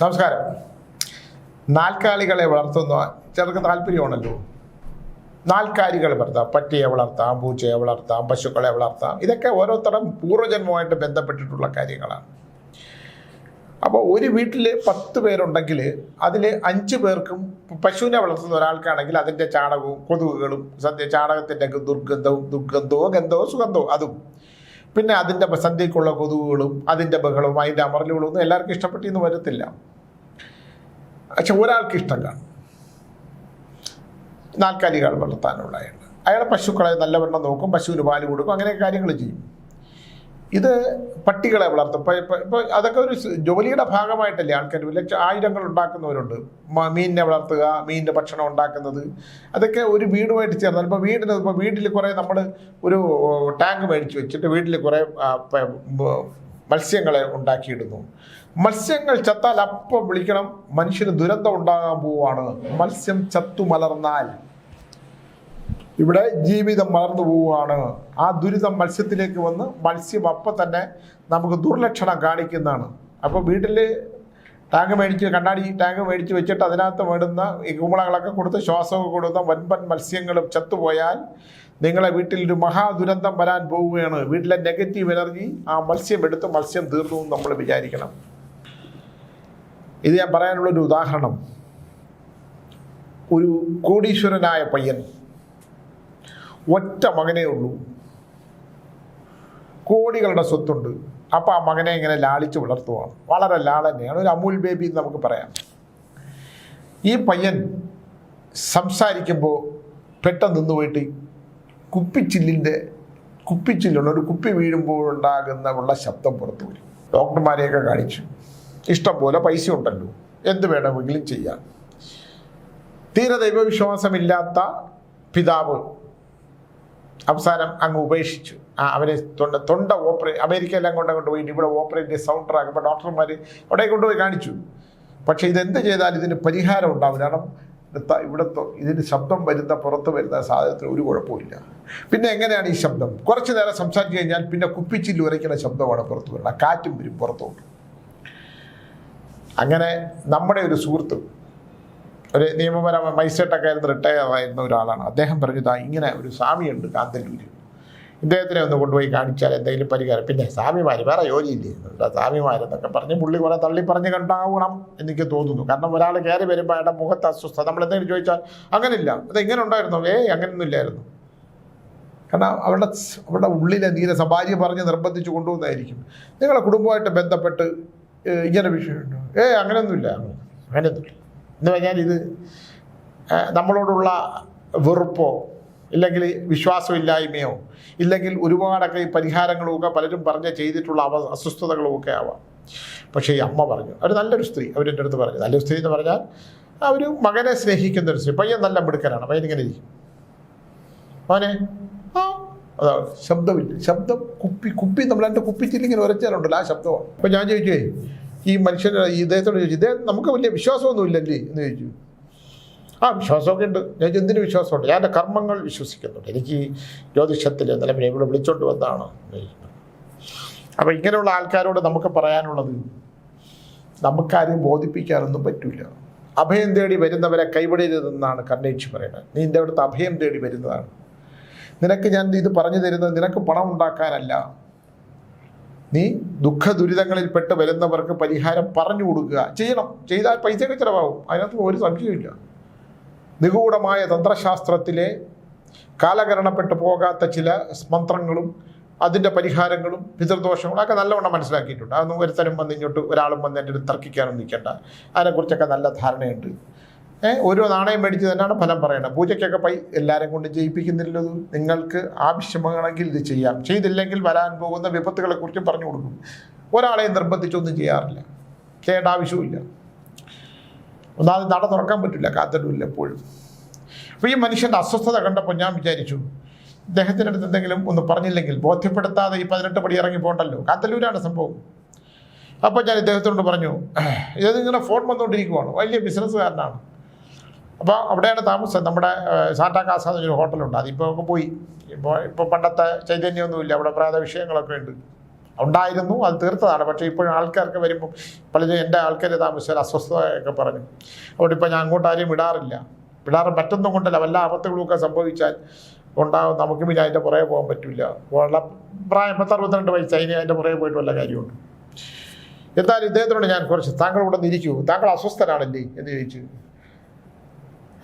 നമസ്കാരം. നാൽക്കാലികളെ വളർത്തുന്ന ചിലർക്ക് താല്പര്യമാണല്ലോ. നാൽക്കാലികൾ വളർത്താം പട്ടിയെ വളർത്താം പൂച്ചയെ വളർത്താം പശുക്കളെ വളർത്താം. ഇതൊക്കെ ഓരോരുത്തരും പൂർവജന്മമായിട്ട് ബന്ധപ്പെട്ടിട്ടുള്ള കാര്യങ്ങളാണ്. അപ്പോൾ ഒരു വീട്ടിൽ പത്ത് പേരുണ്ടെങ്കിൽ അതിൽ അഞ്ച് പേർക്കും പശുവിനെ വളർത്തുന്ന ഒരാൾക്കാണെങ്കിൽ അതിന്റെ ചാണകവും കൊതുകുകളും സദ്യ ചാണകത്തിന്റെ ദുർഗന്ധവും ദുർഗന്ധവും ഗന്ധവും സുഗന്ധവും അതും. പിന്നെ അതിന്റെ സന്ധ്യക്കുള്ള കൊതുകുകളും അതിന്റെ ബഹളവും അതിന്റെ അമറലുകളും ഒന്നും എല്ലാവർക്കും ഇഷ്ടപ്പെട്ടെന്ന് വരത്തില്ല. പക്ഷെ ഒരാൾക്ക് ഇഷ്ടം കാണും. നാൽക്കാലികൾ വളർത്താനുള്ളതാണ് അയാൾ പശുക്കളെ നല്ലവണ്ണം നോക്കും പശുവിന് പാൽ കൊടുക്കും അങ്ങനെയൊക്കെ കാര്യങ്ങൾ ചെയ്യും. ഇത് പട്ടികളെ വളർത്തും. ഇപ്പം ഇപ്പം അതൊക്കെ ഒരു ജോലിയുടെ ഭാഗമായിട്ടല്ലേ ആൾക്കാർ ലക്ഷ ആയിരങ്ങൾ ഉണ്ടാക്കുന്നവരുണ്ട്. മീനിനെ വളർത്തുക മീനിന്റെ ഭക്ഷണം ഉണ്ടാക്കുന്നത്. അതൊക്കെ ഒരു വീടുമായിട്ട് ചേർന്ന് ഇപ്പോൾ വീടിന് ഇപ്പോൾ വീട്ടിൽ കുറേ നമ്മൾ ഒരു ടാങ്ക് മേടിച്ച് വെച്ചിട്ട് വീട്ടിൽ കുറേ മത്സ്യങ്ങളെ ഉണ്ടാക്കിയിടുന്നു. മത്സ്യങ്ങൾ ചത്താൽ അപ്പം വിളിക്കണം മനുഷ്യന് ദുരന്തം ഉണ്ടാകാൻ പോവുകയാണ്. മത്സ്യം ചത്തു മലർന്നാൽ. ഇവിടെ ജീവിതം വളർന്നു പോവുകയാണ്. ആ ദുരിതം മത്സ്യത്തിലേക്ക് വന്ന് മത്സ്യം അപ്പം തന്നെ നമുക്ക് ദുർലക്ഷണം കാണിക്കുന്നതാണ്. അപ്പോൾ വീട്ടിൽ ടാങ്ക് മേടിച്ച് കണ്ണാടി ടാങ്ക് മേടിച്ച് വെച്ചിട്ട് അതിനകത്ത് വേണ്ടുന്ന ഈ കുമ്പളകളൊക്കെ കൊടുത്ത് ശ്വാസമൊക്കെ കൊടുത്ത വൻപൻ മത്സ്യങ്ങളും ചത്തുപോയാൽ നിങ്ങളെ വീട്ടിൽ ഒരു മഹാദുരന്തം വരാൻ പോവുകയാണ്. വീട്ടിലെ നെഗറ്റീവ് എനർജി ആ മത്സ്യം എടുത്ത് മത്സ്യം തീർന്നു എന്ന് നമ്മൾ വിചാരിക്കണം. ഇത് ഞാൻ പറയാനുള്ളൊരു ഉദാഹരണം. ഒരു കോടീശ്വരനായ പയ്യൻ ഒറ്റ മകനേ ഉള്ളൂ. കോടികളുടെ സ്വത്തുണ്ട്. അപ്പം ആ മകനെ ഇങ്ങനെ ലാളിച്ച് വളർത്തുവാണ്. വളരെ ലാളനെയാണ്. ഒരു അമൂൽ ബേബി എന്ന് നമുക്ക് പറയാം. ഈ പയ്യൻ സംസാരിക്കുമ്പോൾ പെട്ടെന്ന് നിന്ന് പോയിട്ട് കുപ്പിച്ചില്ലിന്റെ കുപ്പിച്ചില്ലുണ്ട് ഒരു കുപ്പി വീഴുമ്പോഴുണ്ടാകുന്ന ഉള്ള ശബ്ദം പുറത്തു വരും. ഡോക്ടർമാരെയൊക്കെ കാണിച്ചു. ഇഷ്ടം പോലെ പൈസ ഉണ്ടല്ലോ. എന്ത് വേണമെങ്കിലും ചെയ്യാം. തീരെ ദൈവവിശ്വാസമില്ലാത്ത പിതാവ് അവസാനം അങ്ങ് ഉപേക്ഷിച്ചു. ആ അവനെ തൊണ്ട തൊണ്ട ഓപ്പറേറ്റ് അമേരിക്കയിലെല്ലാം കൊണ്ട് കൊണ്ടുപോയി ഇവിടെ ഓപ്പറേറ്റ് സൗണ്ടർ ആക്കുമ്പോൾ ഡോക്ടർമാർ അവിടെ കൊണ്ടുപോയി കാണിച്ചു. പക്ഷേ ഇതെന്ത് ചെയ്താലും ഇതിന് പരിഹാരം ഉണ്ടാവും കാരണം ഇവിടെ ഇതിന് ശബ്ദം വരുന്ന പുറത്ത് വരുന്ന സാധനത്തിന് ഒരു കുഴപ്പമില്ല പിന്നെ എങ്ങനെയാണ് ഈ ശബ്ദം? കുറച്ച് നേരം സംസാരിച്ച് കഴിഞ്ഞാൽ പിന്നെ കുപ്പിച്ചില്ല് ഉരയ്ക്കുന്ന ശബ്ദമാണ് പുറത്ത് വരുന്നത്. കാറ്റും വരും പുറത്തോട്ട്. അങ്ങനെ നമ്മുടെ ഒരു സുഹൃത്ത് ഒരു നിയമപരമായ മജിസ്ട്രേറ്റൊക്കെ ആയിരുന്നു റിട്ടയർ ആയിരുന്ന ഒരാളാണ്. അദ്ദേഹം പറഞ്ഞതാ ഇങ്ങനെ ഒരു സ്വാമിയുണ്ട് കാന്തല്ലൂര് ഇദ്ദേഹത്തിനെ ഒന്ന് കൊണ്ടുപോയി കാണിച്ചാൽ എന്തെങ്കിലും പരിഹാരം. പിന്നെ സ്വാമിമാർ വേറെ ജോലിയില്ലേ? സ്വാമിമാരെന്നൊക്കെ പറഞ്ഞ് പുള്ളി കുറെ തള്ളി പറഞ്ഞ് കണ്ടാവണം എനിക്ക് തോന്നുന്നു. കാരണം ഒരാൾ കയറി വരുമ്പോൾ അയാളുടെ മുഖത്ത് അസ്വസ്ഥ നമ്മൾ എന്തെങ്കിലും ചോദിച്ചാൽ അങ്ങനില്ല. അത് ഇങ്ങനെ ഉണ്ടായിരുന്നു? ഏ അങ്ങനെയൊന്നും ഇല്ലായിരുന്നു കാരണം അവരുടെ അവരുടെ ഉള്ളിലെ നീല സഭാജി പറഞ്ഞ് നിർബന്ധിച്ച് കൊണ്ടുവന്നായിരിക്കും. നിങ്ങളെ കുടുംബമായിട്ട് ബന്ധപ്പെട്ട് ഇങ്ങനെ വിഷയമുണ്ട്? ഏ അങ്ങനെയൊന്നുമില്ല അങ്ങനെയൊന്നുമില്ല എന്ന് പറഞ്ഞാൽ ഇത് നമ്മളോടുള്ള വെറുപ്പോ ഇല്ലെങ്കിൽ വിശ്വാസമില്ലായ്മയോ ഇല്ലെങ്കിൽ ഒരുപാടൊക്കെ ഈ പരിഹാരങ്ങളും ഒക്കെ പലരും പറഞ്ഞ് ചെയ്തിട്ടുള്ള അവ അസ്വസ്ഥതകളും ഒക്കെ ആവാം. പക്ഷേ ഈ അമ്മ പറഞ്ഞു അവർ നല്ലൊരു സ്ത്രീ അവരെന്റെ അടുത്ത് പറഞ്ഞു. നല്ലൊരു സ്ത്രീ എന്ന് പറഞ്ഞാൽ അവർ മകനെ സ്നേഹിക്കുന്ന ഒരു സ്ത്രീ പയ്യൻ നല്ല മിടുക്കനാണ് പയ്യൻ ഇങ്ങനെ ഇരിക്കും. മോനെ ആ അതാ ശബ്ദമില്ല ശബ്ദം കുപ്പി കുപ്പി നമ്മൾ എന്റെ കുപ്പിച്ചില്ലിങ്ങനെ ഉരച്ചാലുണ്ടല്ലോ ആ ശബ്ദമാണ്. അപ്പോൾ ഞാൻ ചോദിച്ചേ ഈ മനുഷ്യൻ ഈ ഇദ്ദേഹത്തോട് ചോദിച്ചു ഇദ്ദേഹം നമുക്ക് വലിയ വിശ്വാസമൊന്നുമില്ലല്ലേ? എന്ന് ചോദിച്ചു. ആ വിശ്വാസമൊക്കെ ഉണ്ട്. ഞാൻ എന്തിനു വിശ്വാസമുണ്ട്? ഞാൻ എന്റെ കർമ്മങ്ങൾ വിശ്വസിക്കുന്നുണ്ട്. എനിക്ക് ജ്യോതിഷത്തിൽ നിലവിലെ ഇവിടെ വിളിച്ചോണ്ട് വന്നതാണ് അപ്പോൾ ഇങ്ങനെയുള്ള ആൾക്കാരോട് നമുക്ക് പറയാനുള്ളത് നമുക്കാരും ബോധിപ്പിക്കാനൊന്നും പറ്റില്ല അഭയം തേടി വരുന്നവരെ കൈവിടരുതെന്നാണ് കണ്ണേച്ചി പറയുന്നത്. നീ എന്റെ അടുത്ത് അഭയം തേടി വരുന്നതാണ്. നിനക്ക് ഞാൻ ഇത് പറഞ്ഞു തരുന്നത് നിനക്ക് പണം ഉണ്ടാക്കാനല്ല. നീ ദുഃഖ ദുരിതങ്ങളിൽപ്പെട്ട് വരുന്നവർക്ക് പരിഹാരം പറഞ്ഞു കൊടുക്കുക. ചെയ്യണം. ചെയ്താൽ പൈസയൊക്കെ ചിലവാകും. അതിനകത്ത് ഒരു സംശയമില്ല നിഗൂഢമായ തന്ത്രശാസ്ത്രത്തിലെ കാലകരണപ്പെട്ടു പോകാത്ത ചില മന്ത്രങ്ങളും അതിന്റെ പരിഹാരങ്ങളും പിതൃദോഷങ്ങളും ഒക്കെ നല്ലവണ്ണം മനസ്സിലാക്കിയിട്ടുണ്ട്. അതൊന്നും ഒരുത്തരും വന്ന് ഇങ്ങോട്ട് ഒരാളും വന്ന് എന്റെ അടുത്ത് നിൽക്കേണ്ട. അതിനെക്കുറിച്ചൊക്കെ നല്ല ധാരണയുണ്ട്. ഓരോ നാണയം മേടിച്ച് തന്നെയാണ് ഫലം പറയേണ്ടത് പൂജയ്ക്കൊക്കെ പൈ എല്ലാവരും കൊണ്ട് ജയിപ്പിക്കുന്നില്ലല്ലോ നിങ്ങൾക്ക് ആവശ്യമാണെങ്കിൽ ഇത് ചെയ്യാം. ചെയ്തില്ലെങ്കിൽ വരാൻ പോകുന്ന വിപത്തുകളെക്കുറിച്ചും പറഞ്ഞു കൊടുക്കും. ഒരാളെയും നിർബന്ധിച്ചൊന്നും ചെയ്യാറില്ല. ചെയ്യേണ്ട ആവശ്യമില്ല ഒന്നാമത് നട തുറക്കാൻ പറ്റില്ല കാത്തടില്ല എപ്പോഴും. അപ്പോൾ ഈ മനുഷ്യന്റെ അസ്വസ്ഥത കണ്ടപ്പോൾ ഞാൻ വിചാരിച്ചു അടുത്ത് എന്തെങ്കിലും ഒന്ന് പറഞ്ഞില്ലെങ്കിൽ ബോധ്യപ്പെടുത്താതെ ഈ പതിനെട്ട് പടി ഇറങ്ങി പോകണ്ടല്ലോ. കാത്തല്ലൂരാണ് സംഭവം. അപ്പോൾ ഞാൻ ഇദ്ദേഹത്തോട് പറഞ്ഞു ഇത് ഇങ്ങനെ ഫോൺ വന്നുകൊണ്ടിരിക്കുവാണ് വലിയ ബിസിനസ്സുകാരനാണ് അപ്പോൾ അവിടെയാണ് താമസം. നമ്മുടെ സാറ്റാ കാസ എന്നൊരു ഹോട്ടലുണ്ട്. അതിപ്പോൾ ഒക്കെ പോയി. ഇപ്പോൾ ഇപ്പോൾ പണ്ടത്തെ ചൈതന്യമൊന്നുമില്ല. അവിടെ പ്രാത വിഷയങ്ങളൊക്കെ ഉണ്ട്. ഉണ്ടായിരുന്നു അത് തീർത്തതാണ്. പക്ഷേ ഇപ്പോഴും ആൾക്കാർക്ക് വരുമ്പോൾ പലരും എന്റെ ആൾക്കാർ താമസിച്ചാൽ അസ്വസ്ഥതയൊക്കെ പറഞ്ഞു. അതുകൊണ്ട് ഇപ്പോൾ ഞാൻ അങ്ങോട്ട് ആരെയും വിടാറില്ല. വിടാറ് മറ്റൊന്നും കൊണ്ടല്ല. വല്ല ആപത്തുകളൊക്കെ സംഭവിച്ചാൽ ഉണ്ടാകും നമുക്ക് പിന്നെ അതിന്റെ പുറകെ പോകാൻ പറ്റില്ല. വളരെ പ്രായം പത്ത് അറുപത്തിരണ്ട് വയസ്സ് അതിന് അതിന്റെ പുറകെ പോയിട്ട് വല്ല കാര്യമുണ്ട്. എന്തായാലും ഇദ്ദേഹത്തിനോട് ഞാൻ കുറച്ച് താങ്കൾ ഇവിടെ നിന്നിരിക്കൂ താങ്കൾ അസ്വസ്ഥനാണല്ലേ എന്ന് ചോദിച്ചു.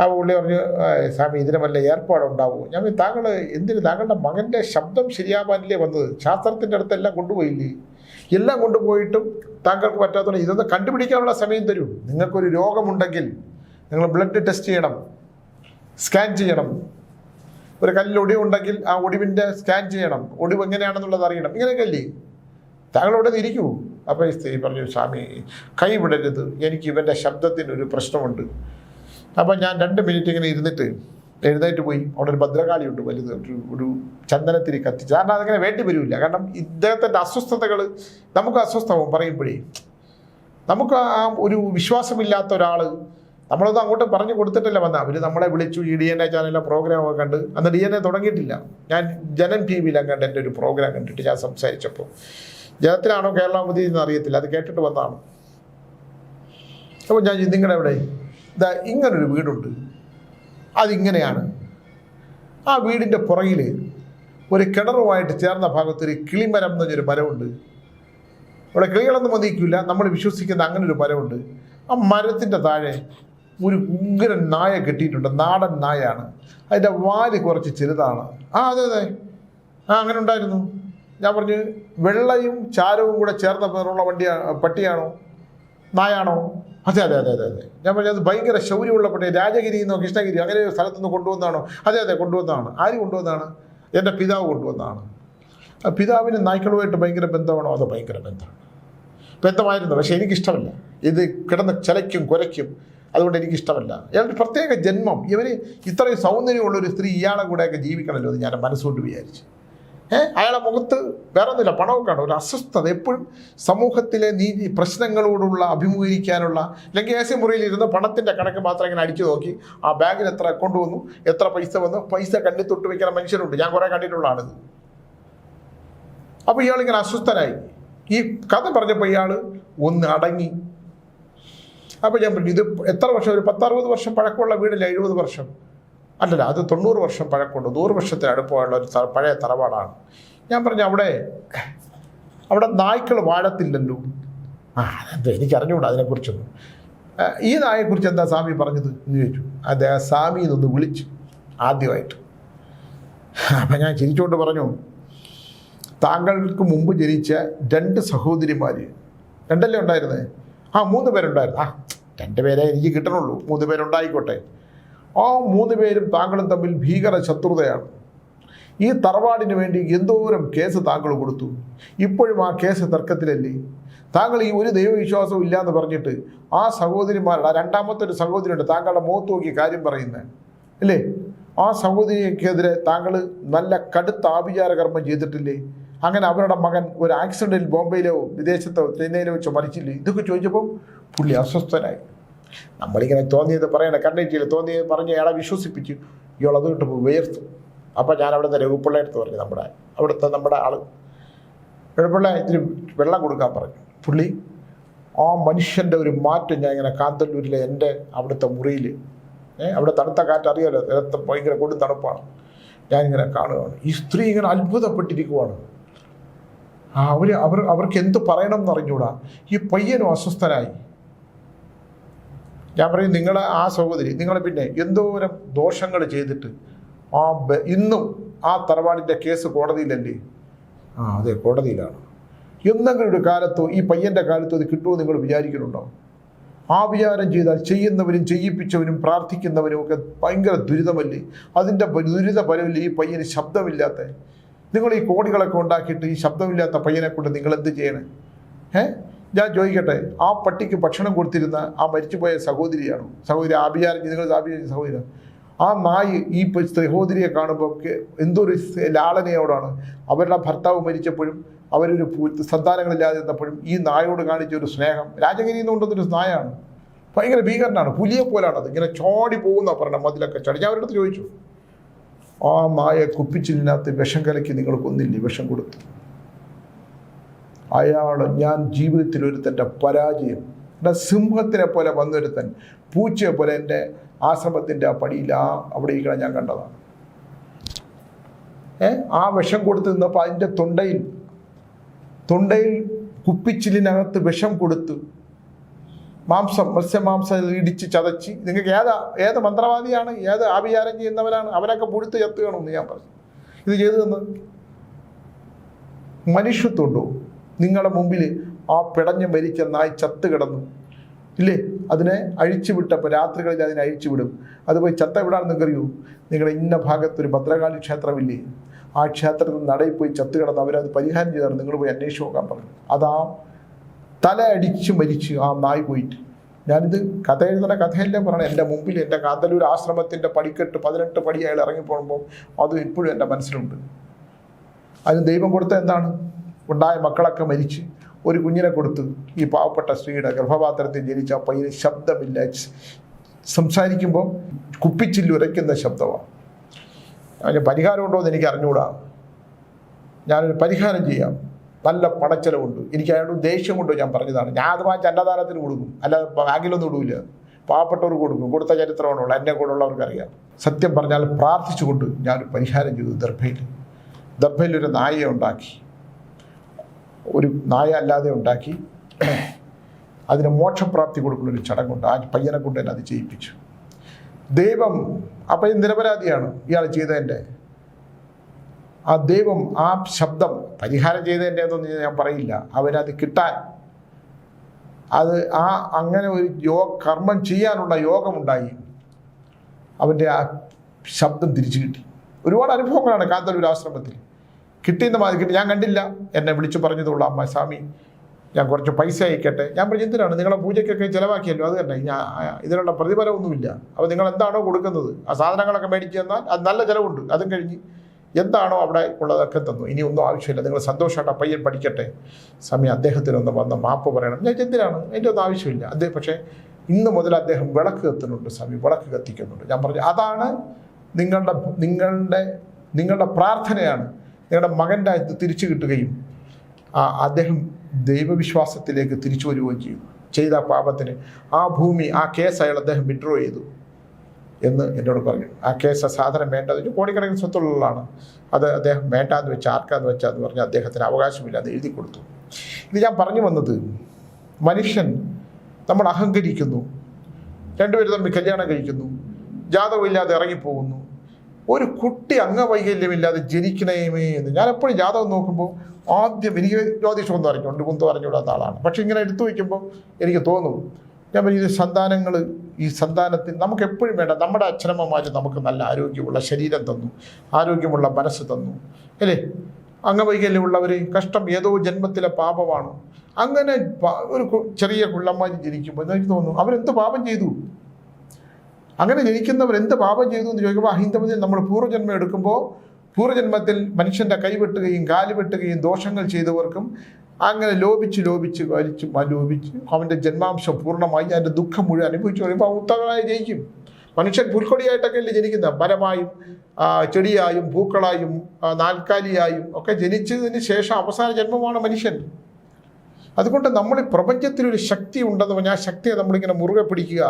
ആ പുള്ളി പറഞ്ഞു "ആ, സ്വാമി ഇതിന് വല്ല ഏർപ്പാടുണ്ടാവും? ഞാൻ താങ്കൾ എന്തിന്? താങ്കളുടെ മകന്റെ ശബ്ദം ശരിയാവാനില്ലേ വന്നത്? ശാസ്ത്രത്തിന്റെ അടുത്തെല്ലാം കൊണ്ടുപോയില്ലേ? എല്ലാം കൊണ്ടുപോയിട്ടും താങ്കൾക്ക് പറ്റാത്തതുകൊണ്ട് ഇതൊന്ന് കണ്ടുപിടിക്കാനുള്ള സമയം തരൂ. നിങ്ങൾക്കൊരു രോഗമുണ്ടെങ്കിൽ നിങ്ങൾ ബ്ലഡ് ടെസ്റ്റ് ചെയ്യണം സ്കാൻ ചെയ്യണം. ഒരു കല്ലിൽ ഒടിവുണ്ടെങ്കിൽ ആ ഒടിവിന്റെ സ്കാൻ ചെയ്യണം. ഒടിവ് എങ്ങനെയാണെന്നുള്ളത് അറിയണം. ഇങ്ങനെയൊക്കെ അല്ലേ താങ്കൾ ഇവിടെ ഇരിക്കൂ. അപ്പോൾ ഈ സ്ത്രീ പറഞ്ഞു സ്വാമി കൈ വിടരുത് എനിക്ക് ഇവന്റെ ശബ്ദത്തിനൊരു പ്രശ്നമുണ്ട്. അപ്പം ഞാൻ രണ്ട് മിനിറ്റ് ഇങ്ങനെ ഇരുന്നിട്ട് എഴുന്നേറ്റ് പോയി. അവിടെ ഒരു ഭദ്രകാളി ഉണ്ട് വലുത്. ഒരു ഒരു ചന്ദനത്തിരി കത്തിച്ച്. കാരണം അതങ്ങനെ വേണ്ടി വരില്ല. കാരണം ഇദ്ദേഹത്തിന്റെ അസ്വസ്ഥതകൾ നമുക്ക് അസ്വസ്ഥമാവും പറയുമ്പോഴേ. നമുക്ക് ആ ഒരു വിശ്വാസമില്ലാത്ത ഒരാൾ നമ്മളൊന്നും അങ്ങോട്ട് പറഞ്ഞു കൊടുത്തിട്ടില്ല വന്ന അവർ നമ്മളെ വിളിച്ചു ഈ ഡി എൻ എ ചാനലിലെ പ്രോഗ്രാമൊക്കെ കണ്ട്. അന്ന് ഡി എൻ എ തുടങ്ങിയിട്ടില്ല. ഞാൻ ജനം ടി വിയിലും കണ്ട് എന്റെ ഒരു പ്രോഗ്രാം കണ്ടിട്ട് ഞാൻ സംസാരിച്ചപ്പോൾ. ജനത്തിലാണോ കേരളാമതി എന്ന് അറിയത്തില്ല. അത് കേട്ടിട്ട് വന്നതാണ്. അപ്പോൾ ഞാൻ നിങ്ങളുടെ എവിടെ ഇതാ ഇങ്ങനൊരു വീടുണ്ട്. അതിങ്ങനെയാണ്. ആ വീടിന്റെ പുറകിൽ ഒരു കിണറുമായിട്ട് ചേർന്ന ഭാഗത്ത് ഒരു കിളിമരം എന്ന് പറഞ്ഞൊരു മരമുണ്ട്. ഇവിടെ കിളികളൊന്നും വന്നിരിക്കില്ല നമ്മൾ വിശ്വസിക്കുന്ന അങ്ങനെ ഒരു മരമുണ്ട്. ആ മരത്തിന്റെ താഴെ ഒരു ഉഗ്രൻ നായ കെട്ടിയിട്ടുണ്ട്. നാടൻ നായയാണ്. അതിന്റെ വാൽ കുറച്ച് ചെറുതാണ്. ആ അതെ അതെ. ആ അങ്ങനെ ഉണ്ടായിരുന്നു. ഞാൻ പറഞ്ഞു വെള്ളയും ചാരവും കൂടെ ചേർന്ന പേരുള്ള വണ്ടിയാ പട്ടിയാണോ? നായാണോ? അതെ അതെ അതെ അതെ അതെ. ഞാൻ പറഞ്ഞത് ഭയങ്കര ശൗര്യമുള്ള പട്ടി രാജഗിരി എന്നോ കൃഷ്ണഗിരി അങ്ങനെ ഒരു സ്ഥലത്തു നിന്ന് കൊണ്ടുവന്നാണോ അതെ അതെ കൊണ്ടുവന്നതാണ്. ആര് കൊണ്ടുവന്നാണ് എന്റെ പിതാവ് കൊണ്ടുവന്നതാണ്. പിതാവിന് നായ്ക്കളുമായിട്ട് ഭയങ്കര ബന്ധമാണോ? അത് ഭയങ്കര ബന്ധമാണ്. ബന്ധമായിരുന്നു? പക്ഷേ എനിക്കിഷ്ടമല്ല. ഇത് കിടന്ന് ചിലയ്ക്കും കുരയ്ക്കും. അതുകൊണ്ട് എനിക്കിഷ്ടമല്ല. ഇയാളുടെ പ്രത്യേക ജന്മം. ഇവർ ഇത്രയും സൗന്ദര്യമുള്ള ഒരു സ്ത്രീ ഇയാളെ കൂടെയൊക്കെ ജീവിക്കണമല്ലോ എന്ന് ഞാൻ മനസ്സുകൊണ്ട് വിചാരിച്ചു. അയാളെ മുഖത്ത് വേറെ ഒന്നുമില്ല പണമൊക്കെയാണ് ഒരു അസ്വസ്ഥത. എപ്പോഴും സമൂഹത്തിലെ നീതി പ്രശ്നങ്ങളോടുള്ള അഭിമുഖീകരിക്കാനുള്ള അല്ലെങ്കിൽ ഏസി മുറിയിൽ ഇരുന്ന് പണത്തിന്റെ കണക്ക് മാത്രം ഇങ്ങനെ അടിച്ചു നോക്കി ആ ബാഗിൽ എത്ര അക്കൗണ്ട് വന്നു എത്ര പൈസ വന്നു പൈസ കണ്ണി തൊട്ട് വയ്ക്കുന്ന മനുഷ്യരുണ്ട്. ഞാൻ കുറേ കണ്ടിട്ടുള്ളതാണിത് അപ്പോൾ ഇയാളിങ്ങനെ അസ്വസ്ഥനായി. ഈ കഥ പറഞ്ഞപ്പോൾ ഇയാൾ ഒന്ന് അടങ്ങി. അപ്പോൾ ഞാൻ പറഞ്ഞു ഇത് എത്ര വർഷം? ഒരു പത്തറുപത് വർഷം പഴക്കമുള്ള വീടല്ല? എഴുപത് വർഷം. അല്ലല്ല അത് തൊണ്ണൂറ് വർഷം പഴക്കമുണ്ട്. നൂറ് വർഷത്തിന് അടുപ്പമുള്ള ഒരു പഴയ തറവാടാണ്. ഞാൻ പറഞ്ഞു അവിടെ അവിടെ നായ്ക്കൾ വാഴത്തില്ലല്ലോ. ആ അതെന്താ എനിക്കറിഞ്ഞുകൂടാ അതിനെക്കുറിച്ചൊന്നും. ഈ നായെക്കുറിച്ച് എന്താ സ്വാമി പറഞ്ഞത് എന്ന് ചോദിച്ചു. അദ്ദേഹം സ്വാമി എന്നൊന്ന് വിളിച്ചു ആദ്യമായിട്ട്. അപ്പം ഞാൻ ചിരിച്ചുകൊണ്ട് പറഞ്ഞു താങ്കൾക്ക് മുമ്പ് ജനിച്ച രണ്ട് സഹോദരിമാർ രണ്ടല്ലേ ഉണ്ടായിരുന്നേ? ആ മൂന്ന് പേരുണ്ടായിരുന്നു. ആ രണ്ട് പേരെ എനിക്ക് കിട്ടണുള്ളൂ. മൂന്ന് പേരുണ്ടായിക്കോട്ടെ. ആ മൂന്ന് പേരും താങ്കളും തമ്മിൽ ഭീകര ശത്രുതയാണ്. ഈ തറവാടിന് വേണ്ടി എന്തോരം കേസ് താങ്കൾ കൊടുത്തു? ഇപ്പോഴും ആ കേസ് തർക്കത്തിലല്ലേ? താങ്കൾ ഈ ഒരു ദൈവവിശ്വാസവും ഇല്ലയെന്ന് പറഞ്ഞിട്ട് ആ സഹോദരിമാരുടെ ആ രണ്ടാമത്തെ ഒരു സഹോദരിയുണ്ട് താങ്കളുടെ മുഖത്ത് നോക്കി കാര്യം പറയുന്നത് അല്ലേ? ആ സഹോദരിക്കെതിരെ താങ്കൾ നല്ല കടുത്ത ആഭിചാര കർമ്മം ചെയ്തിട്ടില്ലേ? അങ്ങനെ അവരുടെ മകൻ ഒരു ആക്സിഡന്റിൽ ബോംബെയിലോ വിദേശത്തോ ചെന്നൈയിലോ വെച്ചോ മരിച്ചില്ലേ? ഇതൊക്കെ ചോദിച്ചപ്പോൾ പുള്ളി അസ്വസ്ഥനായി. നമ്മളിങ്ങനെ തോന്നിയത് പറയണ കണ്ണീറ്റിയിൽ തോന്നിയത് പറഞ്ഞ് അയാളെ വിശ്വസിപ്പിച്ചു ഇയാൾ അത് കിട്ടുമ്പോൾ ഉയർത്തു അപ്പം ഞാൻ അവിടുന്ന് രഘുപിള്ള എടുത്ത് പറഞ്ഞു നമ്മുടെ അവിടുത്തെ നമ്മുടെ ആൾ രഘുപിള്ള ഇതിന് വെള്ളം കൊടുക്കാൻ പറഞ്ഞു. പുള്ളി ആ മനുഷ്യന്റെ ഒരു മാറ്റം ഞാൻ ഇങ്ങനെ കാന്തല്ലൂരിലെ എന്റെ അവിടുത്തെ മുറിയിൽ അവിടെ തണുത്ത കാറ്റ് അറിയാലോ നേരത്തെ ഭയങ്കര കൊടും തണുപ്പാണ്. ഞാനിങ്ങനെ കാണുകയാണ്. ഈ സ്ത്രീ ഇങ്ങനെ അത്ഭുതപ്പെട്ടിരിക്കുവാണ്. അവർ അവർ അവർക്ക് എന്ത് പറയണം എന്ന് അറിഞ്ഞൂടാ ഈ പയ്യനും അസ്വസ്ഥനായി. ഞാൻ പറയും നിങ്ങൾ ആ സഹോദരി നിങ്ങൾ പിന്നെ എന്തോരം ദോഷങ്ങൾ ചെയ്തിട്ട് ആ ഇന്നും ആ തറവാടിന്റെ കേസ് കോടതിയിലല്ലേ? ആ അതെ കോടതിയിലാണ്. എന്തെങ്കിലും ഒരു കാലത്തോ ഈ പയ്യന്റെ കാലത്തോ ഇത് കിട്ടുമോ നിങ്ങൾ വിചാരിക്കുന്നുണ്ടോ? ആ വിചാരം ചെയ്താൽ ചെയ്യുന്നവരും ചെയ്യിപ്പിച്ചവരും പ്രാർത്ഥിക്കുന്നവരും ഒക്കെ ഭയങ്കര ദുരിതമല്ലേ? അതിന്റെ ദുരിത ഫലമില്ലേ ഈ പയ്യന് ശബ്ദമില്ലാത്ത? നിങ്ങൾ ഈ കോടികളൊക്കെ ഉണ്ടാക്കിയിട്ട് ഈ ശബ്ദമില്ലാത്ത പയ്യനെ കൊണ്ട് നിങ്ങൾ എന്ത് ചെയ്യണേ? ഏ? ഞാൻ ചോദിക്കട്ടെ ആ പട്ടിക്ക് ഭക്ഷണം കൊടുത്തിരുന്ന ആ മരിച്ചുപോയ സഹോദരിയാണ്? സഹോദരി ആഭിചാരം നിങ്ങൾ ആഭിചാരം സഹോദരി. ആ നായി ഈ സഹോദരിയെ കാണുമ്പോൾ എന്തൊരു ലാളനയോടാണ്. അവരുടെ ഭർത്താവ് മരിച്ചപ്പോഴും അവരൊരു സന്താനങ്ങളില്ലാതെ ഇരുന്നപ്പോഴും ഈ നായോട് കാണിച്ച ഒരു സ്നേഹം. രാജഗിരി എന്ന് കൊണ്ടുവന്നൊരു നായാണ്. ഭയങ്കര ഭീകരനാണ്. പുലിയെ പോലാണത്. ഇങ്ങനെ ചോടി പോകുന്ന പറഞ്ഞ മതിലൊക്കെ ചടി. ഞാൻ അവരുടെ അടുത്ത് ചോദിച്ചു ആ നായ കുപ്പിച്ചിലിനകത്ത് വിഷം കലക്കി നിങ്ങൾ കൊന്നില്ലേ വിഷം കൊടുത്തു. അയാൾ ഞാൻ ജീവിതത്തിൽ ഒരുത്തന്റെ പരാജയം എന്റെ സിംഹത്തിനെ പോലെ വന്നൊരുത്തൻ പൂച്ചയെ പോലെ എന്റെ ആശ്രമത്തിന്റെ ആ പടിയിൽ ആ അവിടെ ഇരിക്കണം ഞാൻ കണ്ടതാണ്. ഏ? ആ വിഷം കൊടുത്ത് നിന്നപ്പോൾ അതിന്റെ തൊണ്ടയിൽ തൊണ്ടയിൽ കുപ്പിച്ചിലിനകത്ത് വിഷം കൊടുത്ത് മാംസം മത്സ്യമാംസം ഇടിച്ച് ചതച്ച് നിങ്ങൾക്ക് ഏതാ ഏത് മന്ത്രവാദിയാണ് ഏത് ആഭിചാരം ചെയ്യുന്നവരാണ് അവരൊക്കെ പുഴുത്ത് ചത്തുകയാണെന്ന് ഞാൻ പറഞ്ഞു. ഇത് ചെയ്തു തന്നത് മനുഷ്യത്വമുണ്ടോ നിങ്ങളുടെ മുമ്പിൽ ആ പിടഞ്ഞ് മരിച്ച നായ് ചത്ത് കിടന്നു. ഇല്ലേ? അതിനെ അഴിച്ചു വിട്ടപ്പോൾ രാത്രികളിൽ അതിനെ അഴിച്ചു വിടും. അത് പോയി ചത്ത എവിടാണെന്ന് അറിയൂ നിങ്ങളുടെ ഇന്ന ഭാഗത്തൊരു ഭദ്രകാളി ക്ഷേത്രമില്ലേ? ആ ക്ഷേത്രത്തിൽ നടയിൽ പോയി ചത്ത് കിടന്ന് അവരത് പരിഹാരം ചെയ്താണ് നിങ്ങൾ പോയി അന്വേഷിച്ച് നോക്കാൻ പറഞ്ഞു. അതാ തല അടിച്ച് മരിച്ചു ആ നായ് പോയിട്ട്. ഞാനിത് കഥ എഴുതുന്ന കഥയല്ലേ പറയണം. എന്റെ മുമ്പിൽ എന്റെ കാന്തല്ലൂർ ആശ്രമത്തിന്റെ പടിക്കെട്ട് പതിനെട്ട് പടി അയാൾ ഇറങ്ങിപ്പോകുമ്പോൾ അത് ഇപ്പോഴും എന്റെ മനസ്സിലുണ്ട്. അതിന് ദൈവം കൊടുത്ത എന്താണ്? ഉണ്ടായ മക്കളൊക്കെ മരിച്ച് ഒരു കുഞ്ഞിനെ കൊടുത്ത് ഈ പാവപ്പെട്ട സ്ത്രീയുടെ ഗർഭപാത്രത്തിൽ ജനിച്ച പയ്യന് ശബ്ദമില്ല. സംസാരിക്കുമ്പം സംസാരിക്കുമ്പോൾ കുപ്പിച്ചില്ല് ഉരയ്ക്കുന്ന ശബ്ദമാണ്. അതിന് പരിഹാരമുണ്ടോ എന്ന് എനിക്ക് അറിഞ്ഞുകൂടാ ഞാനൊരു പരിഹാരം ചെയ്യാം. നല്ല പണച്ചെലവുണ്ട് എനിക്ക് അയാളോട് ദേഷ്യം കൊണ്ട് ഞാൻ പറഞ്ഞതാണ്. ഞാൻ അത് വാങ്ങിച്ച് അന്നദാനത്തിന് കൊടുക്കും. അല്ലാതെ ബാങ്കിലൊന്നും ഇടൂല. പാവപ്പെട്ടവർക്ക് കൊടുക്കും. കൊടുത്ത ചരിത്രമാണുള്ളൂ എന്നെ കൂടെയുള്ളവർക്കറിയാം സത്യം പറഞ്ഞാൽ പ്രാർത്ഥിച്ചുകൊണ്ട് ഞാനൊരു പരിഹാരം ചെയ്തു ദർഭയിൽ. ദർഭയിൽ ഒരു നായയെ ഉണ്ടാക്കി. ഒരു നായ അല്ലാതെ ഉണ്ടാക്കി അതിന് മോക്ഷപ്രാപ്തി കൊടുക്കുന്ന ഒരു ചടങ്ങുണ്ട്. ആ പയ്യനെ കൊണ്ട് തന്നെ അത് ചെയ്യിപ്പിച്ചു. ദൈവം പയ്യൻ നിരപരാധിയാണ് ഇയാൾ ചെയ്തതിന്റെ. ആ ദൈവം ആ ശബ്ദം പരിഹാരം ചെയ്തതിന്റെ എന്നൊന്നും ഞാൻ പറയില്ല. അവനത് കിട്ടാൻ. അത് ആ അങ്ങനെ ഒരു യോ കർമ്മം ചെയ്യാനുള്ള യോഗമുണ്ടായി. അവന്റെ ആ ശബ്ദം തിരിച്ചു കിട്ടി. ഒരുപാട് അനുഭവങ്ങളാണ് കാന്തല്ലൂർ ആശ്രമത്തിൽ. കിട്ടിയെന്ന് മാതിരി കിട്ടി ഞാൻ കണ്ടില്ല. എന്നെ വിളിച്ചു പറഞ്ഞതുള്ള അമ്മ സ്വാമി ഞാൻ കുറച്ച് പൈസ അയക്കട്ടെ. ഞാൻ പറഞ്ഞു എന്തിനാണ്? നിങ്ങളെ പൂജയ്ക്കൊക്കെ ചിലവാക്കിയല്ലോ അത് തന്നെ. ഞാൻ ഇതിനുള്ള പ്രതിഫലമൊന്നുമില്ല. അപ്പോൾ നിങ്ങൾ എന്താണോ കൊടുക്കുന്നത്? ആ സാധനങ്ങളൊക്കെ മേടിച്ച് തന്നാൽ അത് നല്ല ചിലവുണ്ട്. അതും കഴിഞ്ഞ് എന്താണോ അവിടെ ഉള്ളതൊക്കെ തന്നു. ഇനി ഒന്നും ആവശ്യമില്ല. നിങ്ങൾ സന്തോഷമായിട്ട് പയ്യൻ പഠിക്കട്ടെ. സമയം അദ്ദേഹത്തിനൊന്ന് വന്ന് മാപ്പ് പറയണം. ഞാൻ എന്തിനാണ്? എന്റെ ഒന്നും ആവശ്യമില്ല. അദ്ദേഹം പക്ഷേ ഇന്ന് മുതൽ അദ്ദേഹം വിളക്ക് കത്തുന്നുണ്ട് സ്വാമി. വിളക്ക് കത്തിക്കുന്നുണ്ട്. ഞാൻ പറഞ്ഞു അതാണ് നിങ്ങളുടെ നിങ്ങളുടെ നിങ്ങളുടെ പ്രാർത്ഥനയാണ്. നിങ്ങളുടെ മകന്റെ അത് തിരിച്ചു കിട്ടുകയും ആ അദ്ദേഹം ദൈവവിശ്വാസത്തിലേക്ക് തിരിച്ചു വരികയും ചെയ്യും. ചെയ്ത പാപത്തിന് ആ ഭൂമി ആ കേസ് അയാൾ അദ്ദേഹം വിഡ്രോ ചെയ്തു എന്ന് എന്നോട് പറഞ്ഞു. ആ കേസ് സാധനം വേണ്ടത് കോടിക്കണക്കിന് സ്വത്തുള്ളതാണ്. അത് അദ്ദേഹം വേണ്ടാന്ന് വെച്ച് ആർക്കാന്ന് വെച്ചാന്ന് പറഞ്ഞ് അദ്ദേഹത്തിന് അവകാശമില്ല അത് എഴുതി കൊടുത്തു. ഇത് ഞാൻ പറഞ്ഞു വന്നത് മനുഷ്യൻ നമ്മൾ അഹങ്കരിക്കുന്നു രണ്ടുപേരും തമ്മിൽ കല്യാണം കഴിക്കുന്നു ജാതകമില്ലാതെ ഇറങ്ങിപ്പോകുന്നു ഒരു കുട്ടി അംഗവൈകല്യമില്ലാതെ ജനിക്കണേമേ എന്ന്. ഞാൻ എപ്പോഴും ജാതകം നോക്കുമ്പോൾ ആദ്യം എനിക്ക് ജ്യോതിഷം ഒന്നും അറിഞ്ഞുണ്ട് കുന്തം അറിഞ്ഞുകൂടാത്ത ആളാണ്. പക്ഷെ ഇങ്ങനെ എടുത്തു വയ്ക്കുമ്പോൾ എനിക്ക് തോന്നും ഞാൻ പറഞ്ഞു ഇത് സന്താനങ്ങൾ ഈ സന്താനത്തിൽ നമുക്ക് എപ്പോഴും വേണ്ട നമ്മുടെ അച്ഛനമ്മമാർ നമുക്ക് നല്ല ആരോഗ്യമുള്ള ശരീരം തന്നു ആരോഗ്യമുള്ള മനസ്സ് തന്നു അല്ലേ? അംഗവൈകല്യമുള്ളവർ കഷ്ടം ഏതോ ജന്മത്തിലെ പാപമാണ്. അങ്ങനെ ഒരു ചെറിയ കുള്ളന്മാർ ജനിക്കുമ്പോൾ എനിക്ക് തോന്നുന്നു അവരെന്ത് പാപം ചെയ്തു? അങ്ങനെ ജനിക്കുന്നവർ എന്ത് പാപം ചെയ്തു എന്ന് ചോദിക്കുമ്പോൾ അഹിന്ദമതിൽ നമ്മൾ പൂർവജന്മം എടുക്കുമ്പോൾ പൂർവജന്മത്തിൽ മനുഷ്യന്റെ കൈവെട്ടുകയും കാൽ വെട്ടുകയും ദോഷങ്ങൾ ചെയ്തവർക്കും അങ്ങനെ ലോപിച്ച് ലോപിച്ച് വലിച്ച് ലോപിച്ച് അവന്റെ ജന്മാംശം പൂർണമായി അതിന്റെ ദുഃഖം മുഴുവൻ അനുഭവിച്ചു കഴിയുമ്പോൾ ഉത്തകളായി ജയിക്കും മനുഷ്യൻ പുൽക്കൊടിയായിട്ടൊക്കെ അല്ലേ ജനിക്കുന്നത് മരമായും ചെടിയായും പൂക്കളായും നാൽക്കാലിയായും ഒക്കെ ജനിച്ചതിന് ശേഷം അവസാന ജന്മമാണ് മനുഷ്യൻ. അതുകൊണ്ട് നമ്മൾ പ്രപഞ്ചത്തിലൊരു ശക്തി ഉണ്ടെന്ന് പറഞ്ഞാൽ ആ ശക്തിയെ നമ്മളിങ്ങനെ മുറുകെ പിടിക്കുക.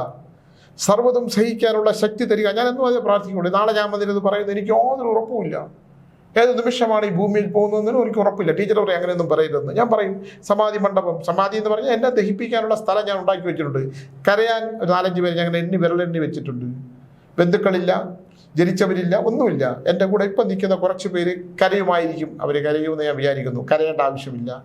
സർവതും സഹിക്കാനുള്ള ശക്തി തരിക. ഞാൻ എന്നും അതേ പ്രാർത്ഥിക്കുന്നുണ്ട്. നാളെ ഞാൻ വന്നിരുന്നത് പറയുന്നത് എനിക്ക് യാതൊരു ഉറപ്പുമില്ല. ഏത് നിമിഷമാണ് ഈ ഭൂമിയിൽ പോകുന്നതെന്നും എനിക്ക് ഉറപ്പില്ല. ടീച്ചർ പറയും അങ്ങനെയൊന്നും പറയരുതെന്ന്. ഞാൻ പറയും സമാധി മണ്ഡപം സമാധി എന്ന് പറഞ്ഞാൽ എന്നെ ദഹിപ്പിക്കാനുള്ള സ്ഥലം ഞാൻ ഉണ്ടാക്കി വെച്ചിട്ടുണ്ട്. കരയാൻ ഒരു നാലഞ്ച് പേര് ഞങ്ങൾ എണ്ണി വിരലെണ്ണി വെച്ചിട്ടുണ്ട്. ബന്ധുക്കളില്ല ജനിച്ചവരില്ല ഒന്നുമില്ല. എന്റെ കൂടെ ഇപ്പം നിൽക്കുന്ന കുറച്ച് പേര് കരയുമായിരിക്കും. അവർ കരയുമെന്ന് ഞാൻ വിചാരിക്കുന്നു. കരയേണ്ട ആവശ്യമില്ല.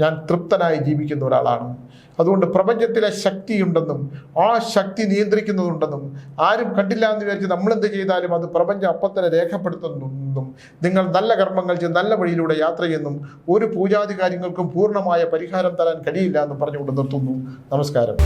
ഞാൻ തൃപ്തനായി ജീവിക്കുന്ന ഒരാളാണ്. അതുകൊണ്ട് പ്രപഞ്ചത്തിലെ ശക്തിയുണ്ടെന്നും ആ ശക്തി നിയന്ത്രിക്കുന്നതുണ്ടെന്നും ആരും കണ്ടില്ല എന്ന് വിചാരിച്ച് നമ്മൾ എന്ത് ചെയ്താലും അത് പ്രപഞ്ചം അപ്പം തന്നെ രേഖപ്പെടുത്തുന്നെന്നും നിങ്ങൾ നല്ല കർമ്മങ്ങൾ ചെയ്ത് നല്ല വഴിയിലൂടെ യാത്ര ചെയ്യുന്നും ഒരു പൂജാതി കാര്യങ്ങൾക്കും പൂർണമായ പരിഹാരം തരാൻ കഴിയില്ല എന്ന് പറഞ്ഞുകൊണ്ട് നിർത്തുന്നു. നമസ്കാരം.